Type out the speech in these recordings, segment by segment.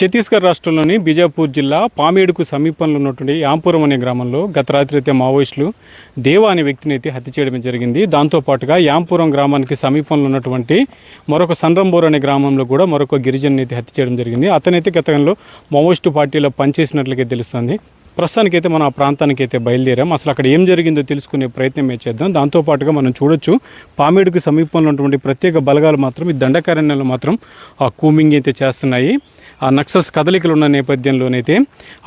ఛత్తీస్గఢ్ రాష్ట్రంలోని బీజాపూర్ జిల్లా పామేడుకు సమీపంలో ఉన్నటువంటి యాంపురం అనే గ్రామంలో గత రాత్రి అయితే మావోయిస్టులు దేవా అనే వ్యక్తిని అయితే హత్య చేయడం జరిగింది. దాంతోపాటుగా యాంపురం గ్రామానికి సమీపంలో ఉన్నటువంటి మరొక సన్రంబోర్ అనే గ్రామంలో కూడా మరొక గిరిజన్ని అయితే హత్య చేయడం జరిగింది. అతనైతే గతంలో మావోయిస్టు పార్టీలో పనిచేసినట్లుగా తెలుస్తుంది. ప్రస్తుతానికైతే మనం ఆ ప్రాంతానికి అయితే బయలుదేరాం. అసలు అక్కడ ఏం జరిగిందో తెలుసుకునే ప్రయత్నం చేద్దాం. దాంతోపాటుగా మనం చూడొచ్చు పామేడుకు సమీపంలో ఉన్నటువంటి ప్రత్యేక బలగాలు మాత్రం ఈ దండకారణ్యంలో మాత్రం ఆ కూమింగ్ అయితే చేస్తున్నాయి. ఆ నక్సల్స్ కదలికలు ఉన్న నేపథ్యంలోనైతే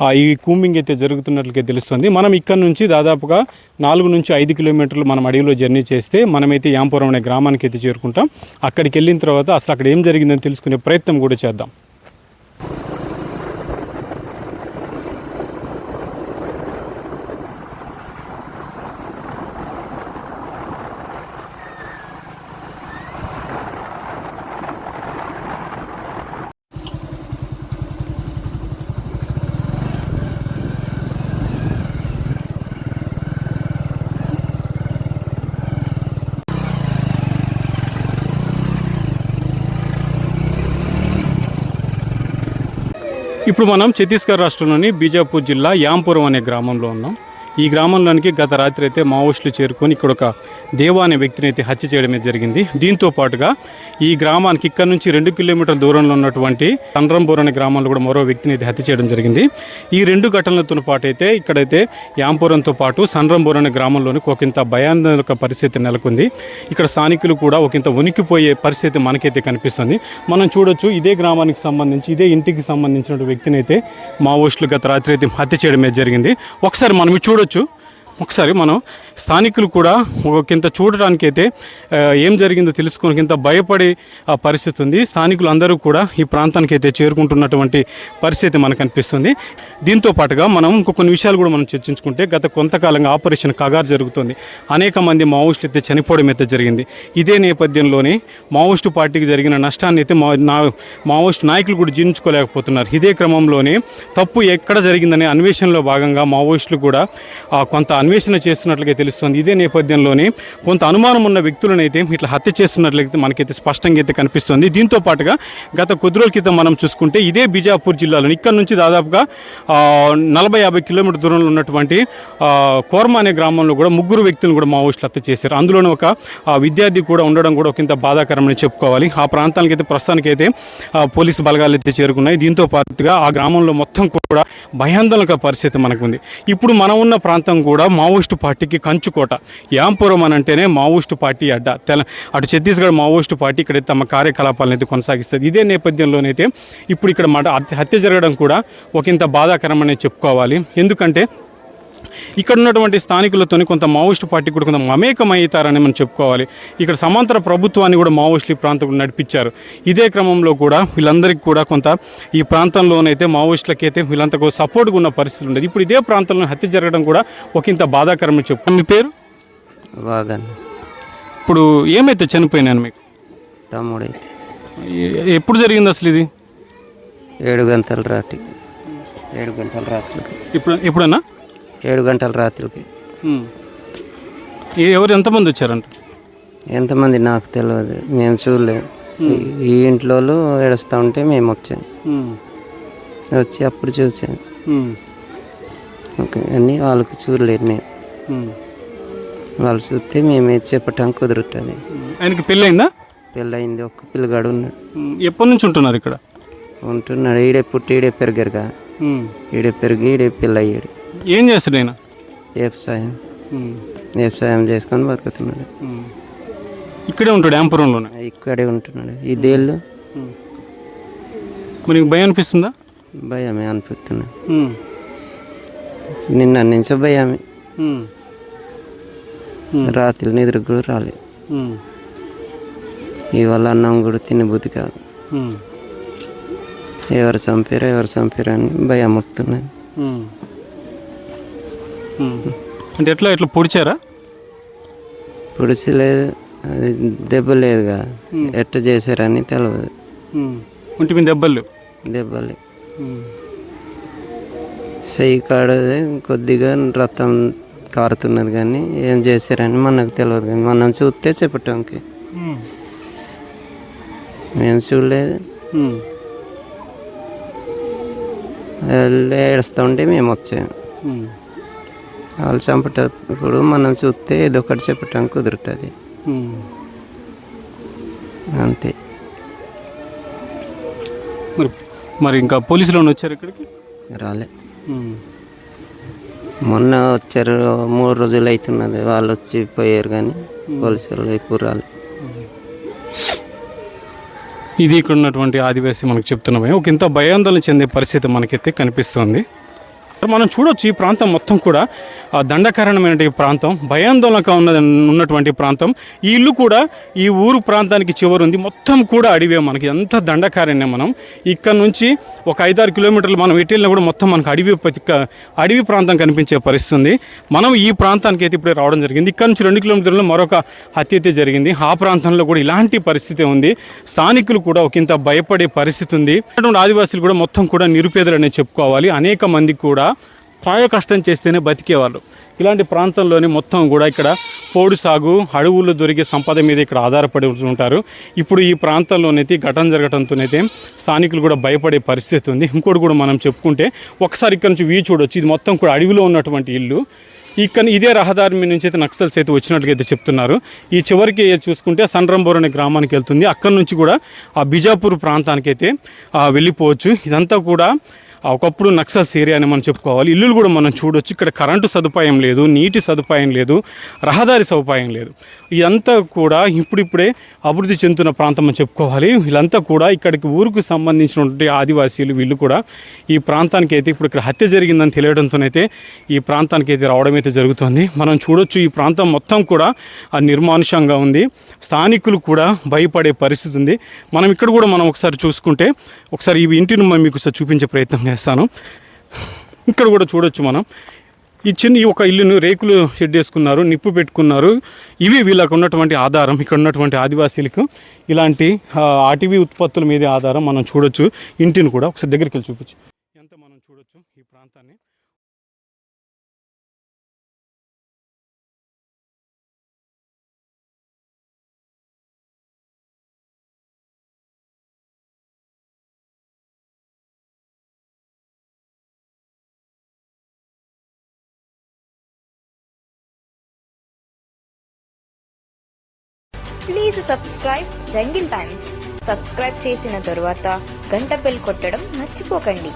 ఆ ఈ కూమింగ్ అయితే జరుగుతున్నట్లుగా తెలుస్తుంది. మనం ఇక్కడ నుంచి దాదాపుగా నాలుగు నుంచి ఐదు కిలోమీటర్లు మనం అడవిలో జర్నీ చేస్తే మనమైతే యాంపురం అనే గ్రామానికి అయితే చేరుకుంటాం. అక్కడికి వెళ్ళిన తర్వాత అసలు అక్కడ ఏం జరిగిందని తెలుసుకునే ప్రయత్నం కూడా చేద్దాం. ఇప్పుడు మనం ఛత్తీస్గఢ్ రాష్ట్రంలోని బీజాపూర్ జిల్లా యాంపురం అనే గ్రామంలో ఉన్నాం. ఈ గ్రామంలోనికి గత రాత్రి అయితే మావోయిస్టులు చేరుకొని ఇక్కడ ఒక దేవా అనే వ్యక్తిని అయితే హత్య చేయడమే జరిగింది. దీంతో పాటుగా ఈ గ్రామానికి ఇక్కడ నుంచి రెండు కిలోమీటర్ల దూరంలో ఉన్నటువంటి చంద్రంబూర్ అనే గ్రామంలో కూడా మరో వ్యక్తిని అయితే హత్య చేయడం జరిగింది. ఈ రెండు ఘటనలతో పాటు అయితే ఇక్కడైతే యాంపురంతో పాటు సండ్రంబూర్ అనే గ్రామంలోని ఒకంత భయాందోళక పరిస్థితి నెలకొంది. ఇక్కడ స్థానికులు కూడా ఒకంత ఉనికిపోయే పరిస్థితి మనకైతే కనిపిస్తుంది. మనం చూడొచ్చు ఇదే గ్రామానికి సంబంధించి ఇదే ఇంటికి సంబంధించిన వ్యక్తిని అయితే మావోయిస్టులు గత రాత్రి అయితే హత్య చేయడమే జరిగింది. ఒకసారి మనం చూడొచ్చు. ఒకసారి మనం స్థానికులు కూడా ఒకంత చూడడానికి అయితే ఏం జరిగిందో తెలుసుకోవడానికి భయపడే ఆ పరిస్థితి ఉంది. స్థానికులు అందరూ కూడా ఈ ప్రాంతానికి అయితే చేరుకుంటున్నటువంటి పరిస్థితి మనకు అనిపిస్తుంది. దీంతో పాటుగా మనం ఇంకొక కొన్ని విషయాలు కూడా మనం చర్చించుకుంటే గత కొంతకాలంగా ఆపరేషన్ కగారు జరుగుతుంది. అనేక మంది మావోయిస్టులు అయితే చనిపోవడం అయితే జరిగింది. ఇదే నేపథ్యంలోనే మావోయిస్టు పార్టీకి జరిగిన నష్టాన్ని అయితే మా నా మావోయిస్టు నాయకులు కూడా జీర్ణించుకోలేకపోతున్నారు. ఇదే క్రమంలోనే తప్పు ఎక్కడ జరిగిందనే అన్వేషణలో భాగంగా మావోయిస్టులు కూడా కొంత అన్వేషణ చేస్తున్నట్లుగా తెలుస్తుంది. ఇదే నేపథ్యంలోనే కొంత అనుమానం ఉన్న వ్యక్తులనైతే ఇట్లా హత్య చేస్తున్నట్లయితే మనకైతే స్పష్టంగా అయితే కనిపిస్తుంది. దీంతో పాటుగా గత కొద్ది రోజుల క్రితం మనం చూసుకుంటే ఇదే బీజాపూర్ జిల్లాలో ఇక్కడ నుంచి దాదాపుగా నలభై యాభై కిలోమీటర్ దూరంలో ఉన్నటువంటి ఆ, కోర్మా అనే గ్రామంలో కూడా ముగ్గురు వ్యక్తులను కూడా మావోయిస్టులు హత్య చేశారు. అందులోనే ఒక విద్యార్థి కూడా ఉండడం కూడా ఒకంత బాధాకరమని చెప్పుకోవాలి. ఆ ప్రాంతానికి అయితే ప్రస్తుతానికి అయితే పోలీసు బలగాలు అయితే చేరుకున్నాయి. దీంతో పాటుగా ఆ గ్రామంలో మొత్తం కూడా భయాందోళనక పరిస్థితి మనకుంది. ఇప్పుడు మనం ఉన్న ప్రాంతం కూడా మావోయిస్టు పార్టీకి కంచుకోట. యాంపురం అని అంటేనే మావోయిస్టు పార్టీ అడ్డ. తెల అటు ఛత్తీస్గఢ్ మావోయిస్టు పార్టీ ఇక్కడ తమ కార్యకలాపాలను అయితే కొనసాగిస్తుంది. ఇదే నేపథ్యంలోనైతే ఇప్పుడు ఇక్కడ మాట హత్య జరగడం కూడా ఒకంత బాధాకరమని చెప్పుకోవాలి. ఎందుకంటే ఇక్కడ ఉన్నటువంటి స్థానికులతోని కొంత మావోయిస్టు పార్టీ కూడా కొంత మమేకమవుతారని మనం చెప్పుకోవాలి. ఇక్కడ సమాంతర ప్రభుత్వాన్ని కూడా మావోయిస్టులు ఈ ప్రాంతం నడిపించారు. ఇదే క్రమంలో కూడా వీళ్ళందరికీ కూడా కొంత ఈ ప్రాంతంలోనైతే మావోయిస్టులకైతే వీళ్ళంతకు సపోర్ట్గా ఉన్న పరిస్థితి ఉండేది. ఇప్పుడు ఇదే ప్రాంతంలో హత్య జరగడం కూడా ఒకంత బాధాకరమని చెప్పు మీ పేరు? ఇప్పుడు ఏమైతే చనిపోయినాను మీకు? తమ్ముడైతే. ఎప్పుడు జరిగింది అసలు ఇది? ఏడు గంటల రాత్రికి ఏడు గంటల రాత్రికి ఇప్పుడు ఎప్పుడన్నా? ఏడు గంటల రాత్రికి. ఎవరు ఎంతమంది వచ్చారంట? ఎంతమంది నాకు తెలియదు మేము చూడలేదు ఈ- ఇంట్లో ఏడుస్తూ ఉంటే మేము వచ్చాం. వచ్చి అప్పుడు చూసాం. ఓకే. అని వాళ్ళకి చూడలేదు మేము. వాళ్ళు చూస్తే మేమే చెప్పటం కుదురుతుంది. ఆయనకి పెళ్ళయిందా? పెళ్ళయింది. ఒక్క పిల్లగాడు ఉన్నాడు. ఎప్పటి నుంచి ఉంటున్నారు ఇక్కడ? ఉంటున్నాడు. ఈడే పుట్టి ఈడే పెరిగారుగా. ఈడే పెరిగి ఈడే పెళ్ళయ్యాడు. ఏం చేస్తాడు ఆయన వ్యవసాయం. వ్యవసాయం చేసుకొని బతుకుతున్నాడు. ఇక్కడే ఉంటాడు యాంపురంలోనే ఇక్కడే ఉంటున్నాడు ఈ దేళ్ళు. మరి భయం అనిపిస్తుందా భయమే అనిపిస్తున్నాడు ఉమ్. నిన్న నుంచి భయమే. రాత్రి నిద్ర కూడా ఉమ్. ఇవాళ అన్నం కూడా తినే బుద్ధి కాదు. ఎవరు చంపారో ఎవరు చంపారో అని భయం వస్తున్నది. అంటే ఎట్లా ఎట్లా పొడిచారా పొడిచి లేదు అది దెబ్బ లేదుగా ఎట్ట చేశారని తెలియదు ఉమ్. ఒంటి మీద దెబ్బలు దెబ్బలే. చెయ్యి కాడ కొద్దిగా రక్తం కారుతున్నది కానీ ఏం చేశారని మనకు తెలియదు కానీ మనం చూస్తే చెప్పటానికి. మేము చూడలేదు ఉమ్. వాళ్ళు ఏడుస్తూ ఉంటే మేము వచ్చాము. వాళ్ళు చంపేటప్పుడు మనం చూస్తే ఏదో ఒకటి చెప్పటం కుదురుతుంది. అంతే. మరి మరి ఇంకా పోలీసులు వచ్చారు ఇక్కడికి? రాలే. మొన్న వచ్చారు మూడు రోజులు అవుతున్నది వాళ్ళు వచ్చి పోయారు కానీ పోలీసు వాళ్ళు ఇప్పుడు రాలే. ఇది ఇక్కడ ఉన్నటువంటి ఆదివాసి మనకు చెప్తున్నామే ఒక ఇంత భయాందోళన చెందే పరిస్థితి మనకైతే కనిపిస్తుంది. మనం చూడొచ్చు ఈ ప్రాంతం మొత్తం కూడా ఆ ప్రాంతం భయాందోళనగా ఉన్న ఉన్నటువంటి ప్రాంతం. ఈ ఇల్లు కూడా ఈ ఊరు ప్రాంతానికి చివరి ఉంది మొత్తం కూడా అడివే మనకి. ఎంత దండకారణ్యం మనం. ఇక్కడ నుంచి ఒక ఐదారు కిలోమీటర్లు మనం ఎటు వెళ్ళినా కూడా మొత్తం మనకు అడవి అడవి ప్రాంతం కనిపించే పరిస్థితి ఉంది మనం ఈ ప్రాంతానికి అయితే ఇప్పుడే రావడం జరిగింది. ఇక్కడ నుంచి రెండు కిలోమీటర్లు మరొక హత్య అయితే జరిగింది. ఆ ప్రాంతంలో కూడా ఇలాంటి పరిస్థితి ఉంది. స్థానికులు కూడా ఒకంత భయపడే పరిస్థితి ఉంది. అటువంటి ఆదివాసులు కూడా మొత్తం కూడా నిరుపేదలు అనేది చెప్పుకోవాలి. అనేక మంది కూడా పాయ కష్టం చేస్తేనే బతికేవాళ్ళు. ఇలాంటి ప్రాంతంలోని మొత్తం కూడా ఇక్కడ పోడు సాగు అడవుల్లో దొరికే సంపద మీద ఇక్కడ ఆధారపడి ఉంటారు. ఇప్పుడు ఈ ప్రాంతంలోనైతే ఘటన జరగడంతోనైతే స్థానికులు కూడా భయపడే పరిస్థితి ఉంది. ఇంకోటి కూడా మనం చెప్పుకుంటే ఒకసారి ఇక్కడ నుంచి వ్యూ చూడొచ్చు. ఇది మొత్తం కూడా అడవిలో ఉన్నటువంటి ఇల్లు. ఇక్కడ ఇదే రహదారి మీద నుంచి అయితే నక్సల్స్ అయితే వచ్చినట్లుగా అయితే చెప్తున్నారు. ఈ చివరికి చూసుకుంటే సండ్రంబోర్ అనే గ్రామానికి వెళ్తుంది. అక్కడ నుంచి కూడా ఆ బిజాపూర్ ప్రాంతానికి అయితే వెళ్ళిపోవచ్చు. ఇదంతా కూడా ఒకప్పుడు నక్సల్స్ ఏరియా అని మనం చెప్పుకోవాలి. ఇల్లులు కూడా మనం చూడొచ్చు. ఇక్కడ కరెంటు సదుపాయం లేదు నీటి సదుపాయం లేదు రహదారి సదుపాయం లేదు. ఇదంతా కూడా ఇప్పుడిప్పుడే అభివృద్ధి చెందుతున్న ప్రాంతం అని చెప్పుకోవాలి. వీళ్ళంతా కూడా ఇక్కడికి ఊరుకు సంబంధించినటువంటి ఆదివాసీలు వీళ్ళు కూడా ఈ ప్రాంతానికి అయితే ఇప్పుడు ఇక్కడ హత్య జరిగిందని తెలియడంతోనైతే ఈ ప్రాంతానికి అయితే రావడం అయితే జరుగుతుంది. మనం చూడొచ్చు ఈ ప్రాంతం మొత్తం కూడా నిర్మానుషంగా ఉంది. స్థానికులు కూడా భయపడే పరిస్థితి ఉంది. మనం ఇక్కడ కూడా మనం ఒకసారి చూసుకుంటే ఒకసారి ఈ ఇంటిని మనం మీకు చూపించే ప్రయత్నం చేస్తాను. ఇక్కడ కూడా చూడొచ్చు మనం. ఈ చిన్న ఒక ఇల్లును రేకులు షెడ్ వేసుకున్నారు నిప్పు పెట్టుకున్నారు. ఇవి వీళ్ళకు ఉన్నటువంటి ఆధారం ఇక్కడ ఉన్నటువంటి ఆదివాసీలకు ఇలాంటి అటవీ ఉత్పత్తుల మీద ఆధారం మనం చూడొచ్చు. ఇంటిని కూడా ఒకసారి దగ్గరికి వెళ్ళి చూపించు. ఎంత మనం చూడొచ్చు ఈ ప్రాంతాన్ని. Please subscribe jungle times. Subscribe చేసిన తరువాత గంట బెల్ కొట్టడం మర్చిపోకండి.